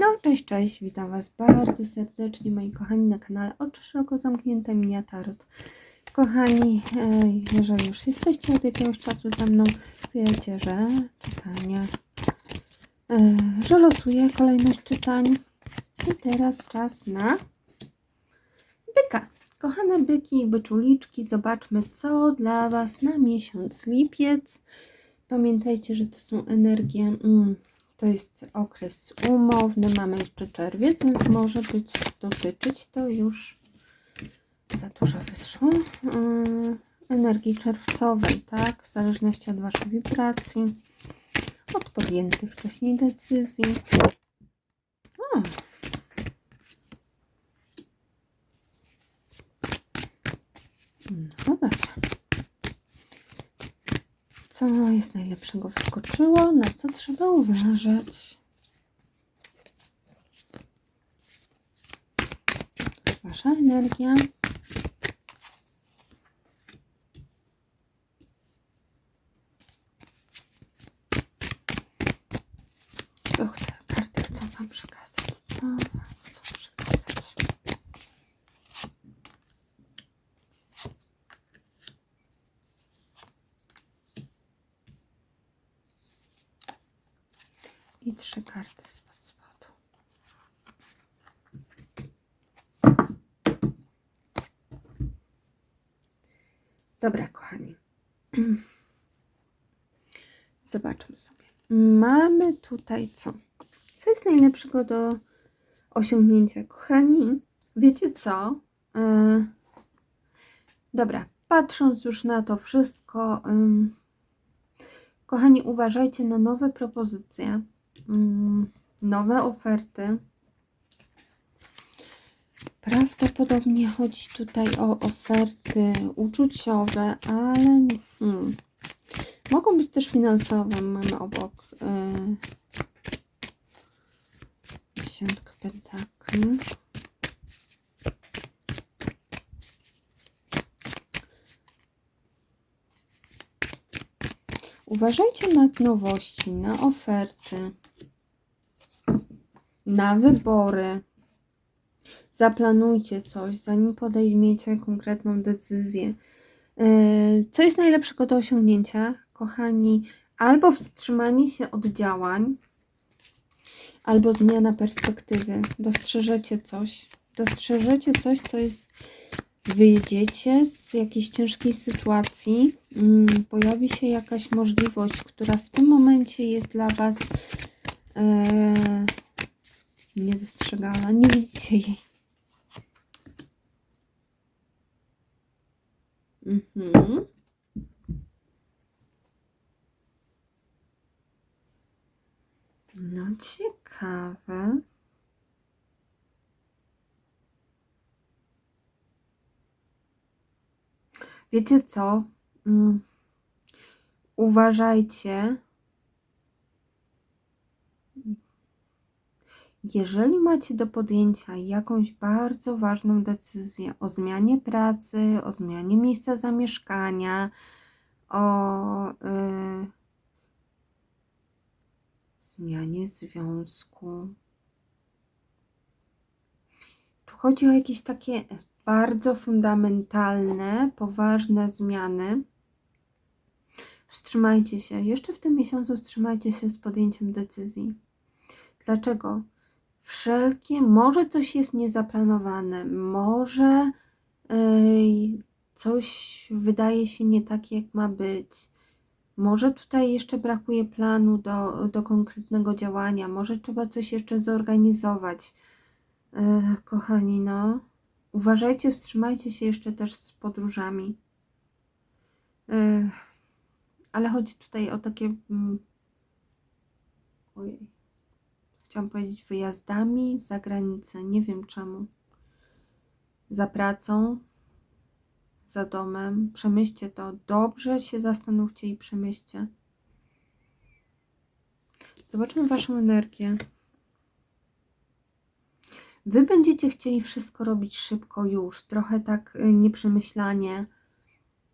No, cześć, cześć, witam Was bardzo serdecznie, moi kochani, na kanale Oczy Szeroko Zamknięte Minia Tarot. Kochani, jeżeli już jesteście od jakiegoś czasu ze mną, wiecie, że czytania, e, że losuję kolejność czytań. I teraz czas na byka. Kochane byki i byczuliczki, zobaczmy, co dla Was na miesiąc lipiec. Pamiętajcie, że to są energie... Mm, to jest okres umowny, mamy jeszcze czerwiec, więc może być dotyczyć to już za dużo wyszło. Yy, energii czerwcowej, tak? W zależności od Waszej wibracji, od podjętych wcześniej decyzji. O. No dobrze. Co jest najlepszego wyskoczyło? Na co trzeba uważać? Wasza energia. Co te karty chcą Wam przekazać? Co Wam chcą przekazać? I trzy karty spod spodu. Dobra, kochani. Zobaczmy sobie. Mamy tutaj co? Co jest najlepszego do osiągnięcia? Kochani, wiecie co? Yy, dobra, patrząc już na to wszystko, ym, kochani, uważajcie na nowe propozycje, ym, nowe oferty. Prawdopodobnie chodzi tutaj o oferty uczuciowe, ale hmm. Mogą być też finansowe. Mamy obok yy, dziesiątkę pentakli. Uważajcie na nowości, na oferty, na wybory. Zaplanujcie coś, zanim podejmiecie konkretną decyzję. Yy, Co jest najlepszego do osiągnięcia, kochani? Albo wstrzymanie się od działań, albo zmiana perspektywy. Dostrzeżecie coś, dostrzeżecie coś, co jest. Wyjdziecie z jakiejś ciężkiej sytuacji, mm, pojawi się jakaś możliwość, która w tym momencie jest dla Was e, niedostrzegana, nie widzicie jej. Mhm. No ciekawe. Wiecie co? Mm. Uważajcie. Jeżeli macie do podjęcia jakąś bardzo ważną decyzję o zmianie pracy, o zmianie miejsca zamieszkania, o y, zmianie związku, tu chodzi o jakieś takie bardzo fundamentalne, poważne zmiany. Wstrzymajcie się, jeszcze w tym miesiącu wstrzymajcie się z podjęciem decyzji. Dlaczego? Wszelkie, może coś jest niezaplanowane, może yy, coś wydaje się nie tak, jak ma być. Może tutaj jeszcze brakuje planu do, do konkretnego działania, może trzeba coś jeszcze zorganizować. Yy, kochani, no, uważajcie, wstrzymajcie się jeszcze też z podróżami. Yy, ale chodzi tutaj o takie. Mm, ojej. Chciałam powiedzieć wyjazdami za granicę. Nie wiem czemu. Za pracą, za domem. Przemyślcie to. Dobrze się zastanówcie i przemyślcie. Zobaczmy Waszą energię. Wy będziecie chcieli wszystko robić szybko już, trochę tak y, nieprzemyślanie.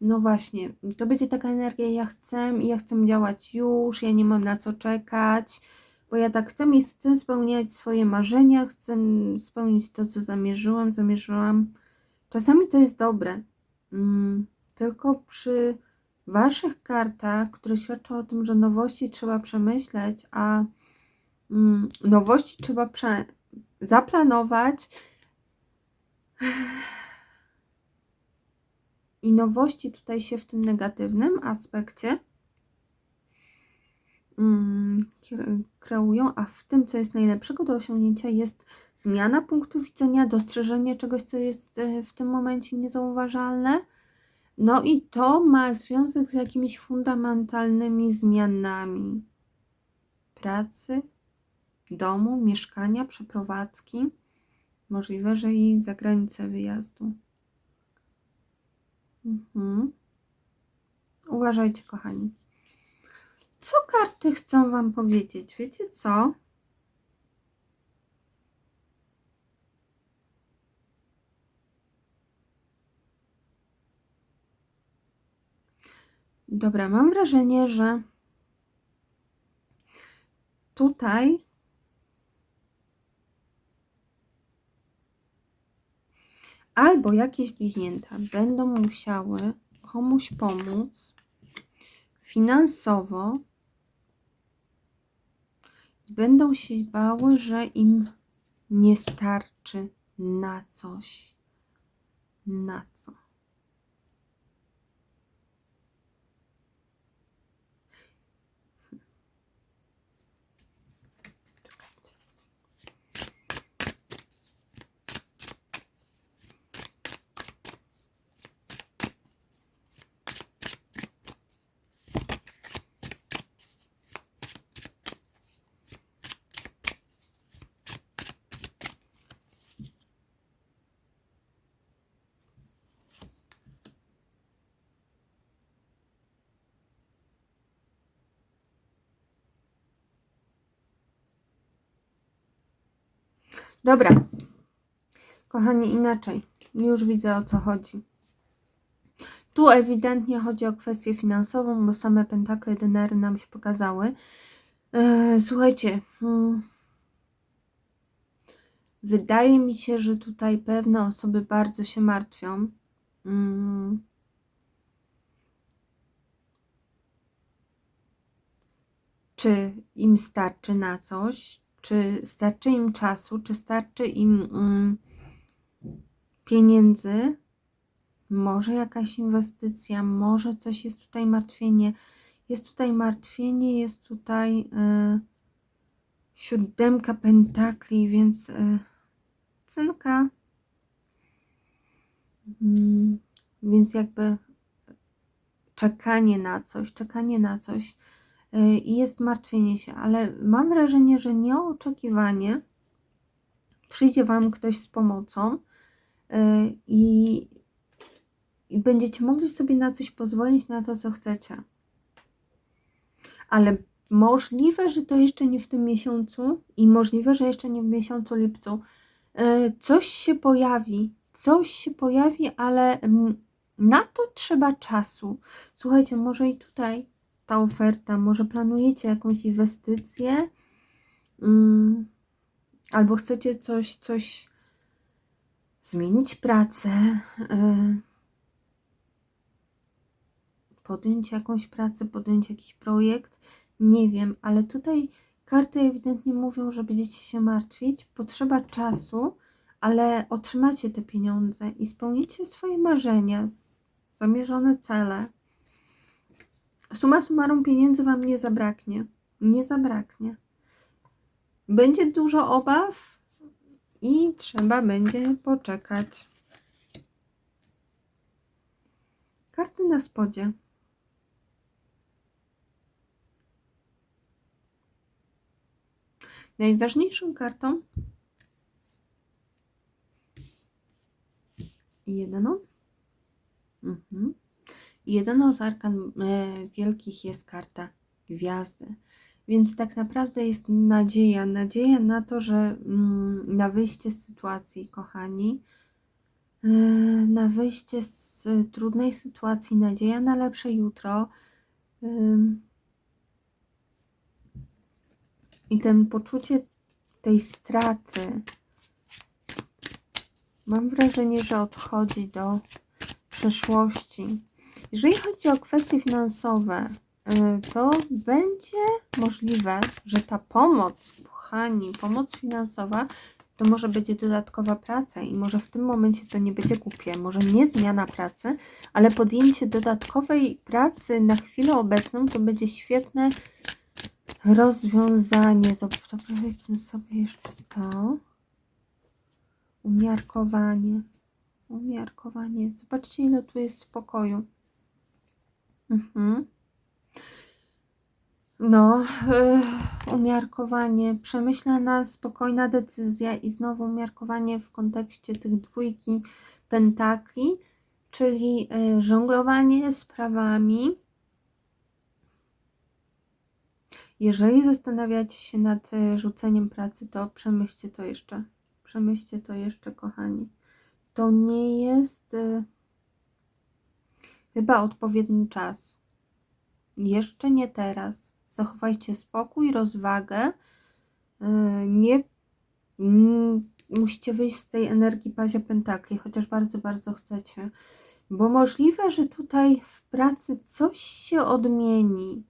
No właśnie, to będzie taka energia, ja chcę i ja chcę działać już, ja nie mam na co czekać. bo ja tak chcę i chcę spełniać swoje marzenia, chcę spełnić to, co zamierzyłam, zamierzyłam. Czasami to jest dobre, tylko przy Waszych kartach, które świadczą o tym, że nowości trzeba przemyśleć, a mm, nowości trzeba zaplanować. I nowości tutaj się w tym negatywnym aspekcie mm, kreują, a w tym, co jest najlepszego do osiągnięcia, jest zmiana punktu widzenia, dostrzeżenie czegoś, co jest e, w tym momencie niezauważalne. No i to ma związek z jakimiś fundamentalnymi zmianami pracy, domu, mieszkania, przeprowadzki. Możliwe, że i za granicę wyjazdu. Mhm. Uważajcie, kochani. Co karty chcą Wam powiedzieć? Wiecie co? Dobra, mam wrażenie, że tutaj albo jakieś bliźnięta będą musiały komuś pomóc finansowo będą się bały, że im nie starczy na coś. Na co? Dobra. Kochani, inaczej. Już widzę o co chodzi. Tu ewidentnie chodzi o kwestię finansową, bo same pentakle denery nam się pokazały. E, słuchajcie. Hmm. Wydaje mi się, że tutaj pewne osoby bardzo się martwią. Hmm. Czy im starczy na coś, czy starczy im czasu, czy starczy im mm, pieniędzy, może jakaś inwestycja, może coś jest tutaj martwienie. Jest tutaj martwienie, jest tutaj y, siódemka pentakli, więc y, cynka. Mm, więc jakby czekanie na coś, czekanie na coś Y, i jest martwienie się, ale mam wrażenie, że nieoczekiwanie przyjdzie Wam ktoś z pomocą y, i, i będziecie mogli sobie na coś pozwolić, na to, co chcecie. Ale możliwe, że to jeszcze nie w tym miesiącu i możliwe, że jeszcze nie w miesiącu lipcu. Y, coś się pojawi, coś się pojawi, ale mm, na to trzeba czasu. Słuchajcie, może i tutaj ta oferta, może planujecie jakąś inwestycję, um, albo chcecie coś, coś zmienić pracę, y, podjąć jakąś pracę, podjąć jakiś projekt, nie wiem, ale tutaj karty ewidentnie mówią, że będziecie się martwić, potrzeba czasu, ale otrzymacie te pieniądze i spełnicie swoje marzenia, zamierzone cele. Suma summarum pieniędzy Wam nie zabraknie. Nie zabraknie. Będzie dużo obaw i trzeba będzie poczekać. Karty na spodzie. Najważniejszą kartą jedną. Mhm. Jedyną z arkan e, wielkich jest karta gwiazdy. Więc tak naprawdę jest nadzieja, nadzieja na to, że mm, na wyjście z sytuacji, kochani, e, na wyjście z trudnej sytuacji, nadzieja na lepsze jutro. I ten poczucie tej straty, mam wrażenie, że odchodzi do przeszłości. Jeżeli chodzi o kwestie finansowe, y, to będzie możliwe, że ta pomoc, kochani, pomoc finansowa, to może będzie dodatkowa praca i może w tym momencie to nie będzie głupie, może nie zmiana pracy, ale podjęcie dodatkowej pracy na chwilę obecną to będzie świetne rozwiązanie. Zob- To powiedzmy sobie jeszcze to. Umiarkowanie. Umiarkowanie. Zobaczcie, ile tu jest spokoju. Mhm. No, yy, umiarkowanie, przemyślana, spokojna decyzja i znowu umiarkowanie w kontekście tych dwójki pentakli, czyli yy, żonglowanie sprawami. Jeżeli zastanawiacie się nad y, rzuceniem pracy, to przemyślcie to jeszcze. Przemyślcie to jeszcze, kochani. To nie jest chyba odpowiedni czas. Jeszcze nie teraz. Zachowajcie spokój, rozwagę. Y, Nie mm, musicie wyjść z tej energii pazia pentakli, chociaż bardzo, bardzo chcecie. Bo możliwe, że tutaj w pracy coś się odmieni.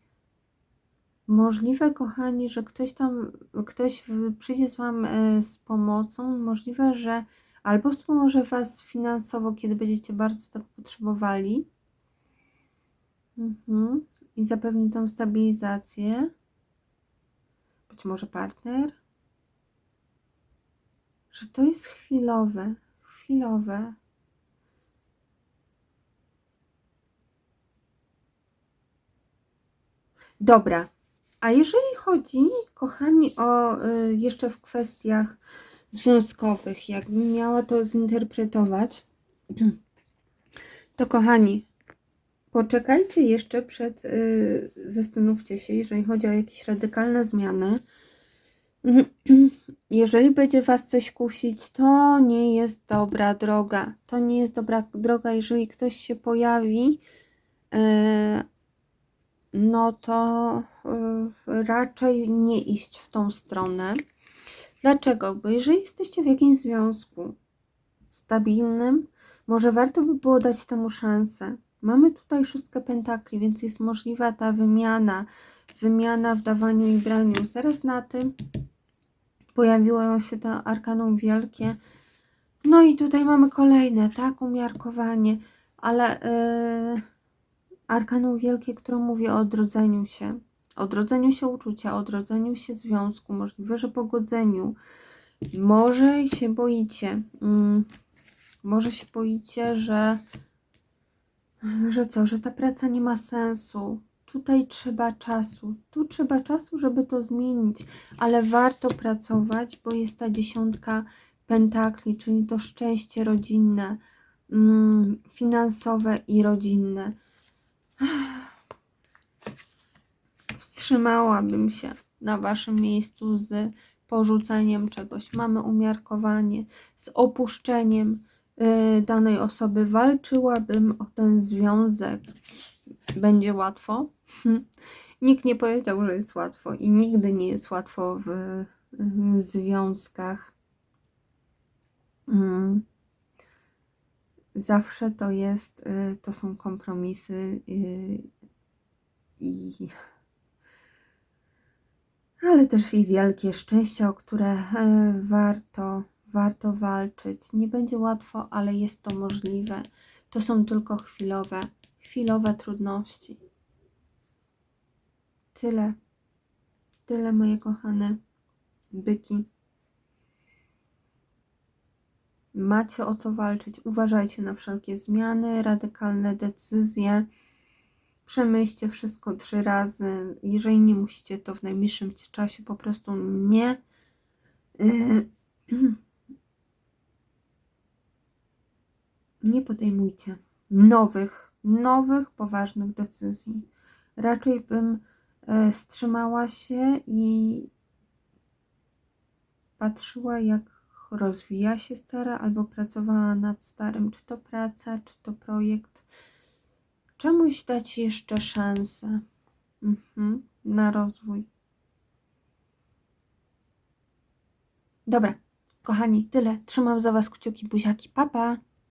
Możliwe, kochani, że ktoś tam, ktoś przyjdzie z Wam e, z pomocą. Możliwe, że albo wspomoże Was finansowo, kiedy będziecie bardzo tak potrzebowali. Mhm. I zapewni tą stabilizację. Być może partner. Że to jest chwilowe. Chwilowe. Dobra. A jeżeli chodzi, kochani, o y, jeszcze w kwestiach związkowych, jakbym miała to zinterpretować, to kochani, poczekajcie jeszcze przed, y, zastanówcie się, jeżeli chodzi o jakieś radykalne zmiany. Jeżeli będzie Was coś kusić, to nie jest dobra droga. To nie jest dobra droga, jeżeli ktoś się pojawi, y, no to y, raczej nie iść w tą stronę. Dlaczego? Bo jeżeli jesteście w jakimś związku stabilnym, może warto by było dać temu szansę. Mamy tutaj szóstkę pentakli, więc jest możliwa ta wymiana, wymiana w dawaniu i braniu. Zaraz na tym pojawiło się to arkanum wielkie. No i tutaj mamy kolejne, tak, umiarkowanie, ale yy, arkanum wielkie, które mówi o odrodzeniu się, odrodzeniu się uczucia, odrodzeniu się związku, możliwe, że pogodzeniu. Może się boicie, mm, może się boicie, że, że co, że ta praca nie ma sensu. Tutaj trzeba czasu, tu trzeba czasu, żeby to zmienić, ale warto pracować, bo jest ta dziesiątka pentakli, czyli to szczęście rodzinne, mm, finansowe i rodzinne. Wstrzymałabym się na Waszym miejscu z porzuceniem czegoś. Mamy umiarkowanie, z opuszczeniem danej osoby. Walczyłabym o ten związek. Będzie łatwo. Nikt nie powiedział, że jest łatwo i nigdy nie jest łatwo w, w związkach. Mm. Zawsze to jest, y, to są kompromisy y, i ale też i wielkie szczęścia, o które e, warto, warto walczyć. Nie będzie łatwo, ale jest to możliwe. To są tylko chwilowe, chwilowe trudności. Tyle. Tyle, moje kochane byki. Macie o co walczyć. Uważajcie na wszelkie zmiany, radykalne decyzje. Przemyślcie wszystko trzy razy. Jeżeli nie musicie, to w najbliższym czasie po prostu nie. Yy, Nie podejmujcie nowych, nowych, poważnych decyzji. Raczej bym e, wstrzymała się i patrzyła, jak rozwija się stara, albo pracowała nad starym, czy to praca, czy to projekt. Czemuś dać jeszcze szansę mhm, na rozwój. Dobra, kochani, tyle. Trzymam za Was kciuki, buziaki, papa. Pa.